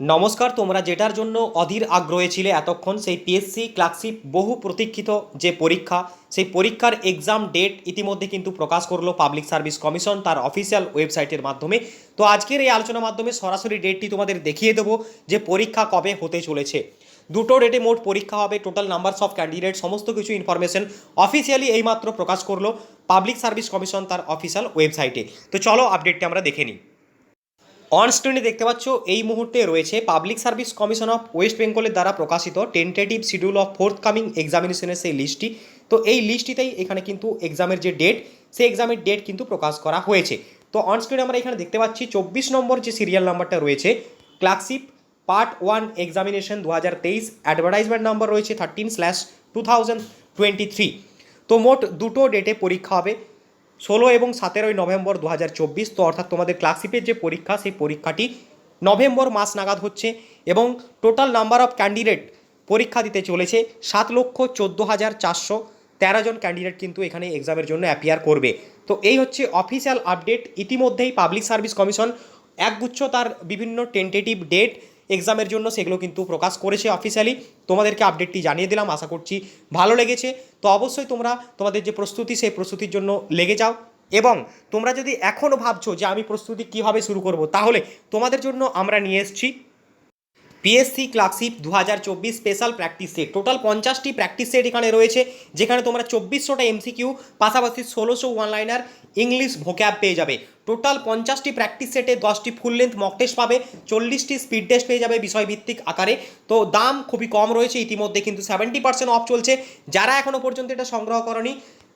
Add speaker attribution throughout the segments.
Speaker 1: নমস্কার, তোমরা যেটার জন্য অধীর আগ্রহে ছিলে এতক্ষণ, সেই পিএসসি ক্লার্কশিপ বহু প্রতীক্ষিত যে পরীক্ষা, সেই পরীক্ষার এক্সাম ডেট ইতিমধ্যে কিন্তু প্রকাশ করল পাবলিক সার্ভিস কমিশন তার অফিসিয়াল ওয়েবসাইটের মাধ্যমে। তো আজকের এই আলোচনার মাধ্যমে সরাসরি ডেটটি তোমাদের দেখিয়ে দেবো, যে পরীক্ষা কবে হতে চলেছে। দুটো ডেটে মোট পরীক্ষা হবে টোটাল নাম্বারস অফ ক্যান্ডিডেট সমস্ত কিছু ইনফরমেশন অফিসিয়ালি এইমাত্র প্রকাশ করল পাবলিক সার্ভিস কমিশন তার অফিসিয়াল ওয়েবসাইটে তো চলো আপডেটটি আমরা দেখে নিই। অন স্ক্রিনে দেখতে পাচ্ছ, এই মুহূর্তে রয়েছে public service commission of West বেঙ্গলের দ্বারা প্রকাশিত tentative schedule of forthcoming এক্সামিনেশনের সেই লিস্টটি তো এই লিস্টটিতেই এখানে কিন্তু এক্সামের যে ডেট সেই এক্সামের ডেট কিন্তু প্রকাশ করা হয়েছে। তো অন স্ক্রিনে আমরা এখানে দেখতে পাচ্ছি, চব্বিশ নম্বর যে সিরিয়াল নাম্বারটা রয়েছে ক্লার্কশিপ পার্ট ওয়ান এক্সামিনেশন দু হাজার তেইশ অ্যাডভার্টাইজমেন্ট নাম্বার রয়েছে thirteen slash two thousand twenty three তো মোট দুটো ডেটে পরীক্ষা হবে। ষোলো এবং সতেরোই নভেম্বর দু হাজার চব্বিশ, তো অর্থাৎ তোমাদের ক্লাসিপের যে পরীক্ষা, সেই পরীক্ষাটি নভেম্বর মাস নাগাদ হচ্ছে এবং টোটাল নাম্বার অফ ক্যান্ডিডেট পরীক্ষা দিতে চলেছে সাত লক্ষ চোদ্দ হাজার চারশো তেরো জন ক্যান্ডিডেট কিন্তু এখানে এক্সামের জন্য অ্যাপিয়ার করবে। তো এই হচ্ছে অফিসিয়াল আপডেট ইতিমধ্যেই পাবলিক সার্ভিস কমিশন একগুচ্ছ তার বিভিন্ন টেন্টেটিভ ডেট এক্সামের জন্য সেগুলো কিন্তু প্রকাশ করেছে অফিসিয়ালি তোমাদেরকে আপডেটটি জানিয়ে দিলাম, আশা করছি ভালো লেগেছে। তো অবশ্যই তোমরা তোমাদের যে প্রস্তুতি, সেই প্রস্তুতির জন্য লেগে যাও। এবং তোমরা যদি এখনও ভাবছ যে আমি প্রস্তুতি কীভাবে শুরু করব, তাহলে তোমাদের জন্য আমরা নিয়ে এসেছি পিএসসি ক্লার্কশিপ দু হাজার চব্বিশ স্পেশাল প্র্যাকটিস সেট টোটাল পঞ্চাশটি প্র্যাকটিস সেট এখানে রয়েছে, যেখানে তোমরা চব্বিশশোটা এমসিকিউ পাশাপাশি ষোলোশো ওয়ান লাইনার ইংলিশ ভোক্যাব পেয়ে যাবে। টোটাল পঞ্চাশটি প্র্যাকটিস সেটে দশটি ফুল লেন্থ মক টেস্ট পাবে, চল্লিশটি স্পিড টেস্ট পেয়ে যাবে বিষয়ভিত্তিক আকারে। তো দাম খুবই কম রয়েছে, ইতিমধ্যে কিন্তু সেভেন্টি পার্সেন্ট অফ চলছে। যারা এখনও পর্যন্ত এটা সংগ্রহ করনি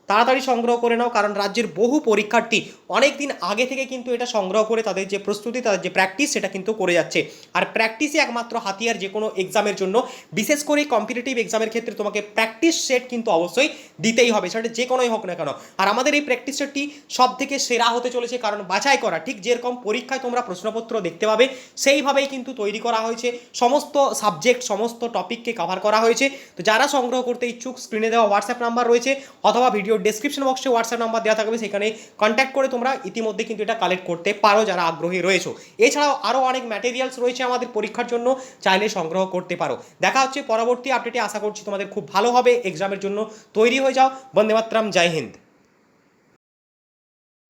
Speaker 1: তাড়াতাড়ি সংগ্রহ করে নাও, কারণ রাজ্যের বহু পরীক্ষার্থী অনেক দিন আগে থেকে কিন্তু এটা সংগ্রহ করে তাদের যে প্রস্তুতি, তাদের যে প্র্যাকটিস সেটা কিন্তু করে যাচ্ছে। আর প্র্যাকটিসই একমাত্র হাতিয়ার যে কোনো এক্সামের জন্য। বিশেষ করে কম্পিটিটিভ এক্সামের ক্ষেত্রে তোমাকে প্র্যাকটিস সেট কিন্তু অবশ্যই দিতেই হবে, সেটা যে কোনোই হোক না কেন। আর আমাদের এই প্র্যাকটিস সেটটি সব থেকে সেরা হতে চলেছে কারণ বাছাই করা। ঠিক যেরকম পরীক্ষায় তোমরা প্রশ্নপত্র দেখতে পাবে, সেইভাবেই কিন্তু তৈরি করা হয়েছে। সমস্ত সাবজেক্ট সমস্ত টপিককে কভার করা হয়েছে। তো যারা সংগ্রহ করতে ইচ্ছুক স্ক্রিনে দেওয়া হোয়াটসঅ্যাপ নাম্বার রয়েছে, অথবা ভিডিও ডেসক্রিপশন বক্সে হোয়াটসঅ্যাপ নাম্বার দেওয়া থাকবে সেখানে কন্ট্যাক্ট করে তোমরা ইতিমধ্যে কিন্তু এটা কালেক্ট করতে পারো যারা আগ্রহী রয়েছে। এছাড়াও আরও অনেক ম্যাটেরিয়ালস রয়েছে আমাদের পরীক্ষার জন্য, চাইলে সংগ্রহ করতে পারো। দেখা হচ্ছে পরবর্তী আপডেটে আশা করছি তোমাদের খুব ভালোভাবে এক্সামের জন্য তৈরি হয়ে যাও। বন্দে মাতরম জয় হিন্দ।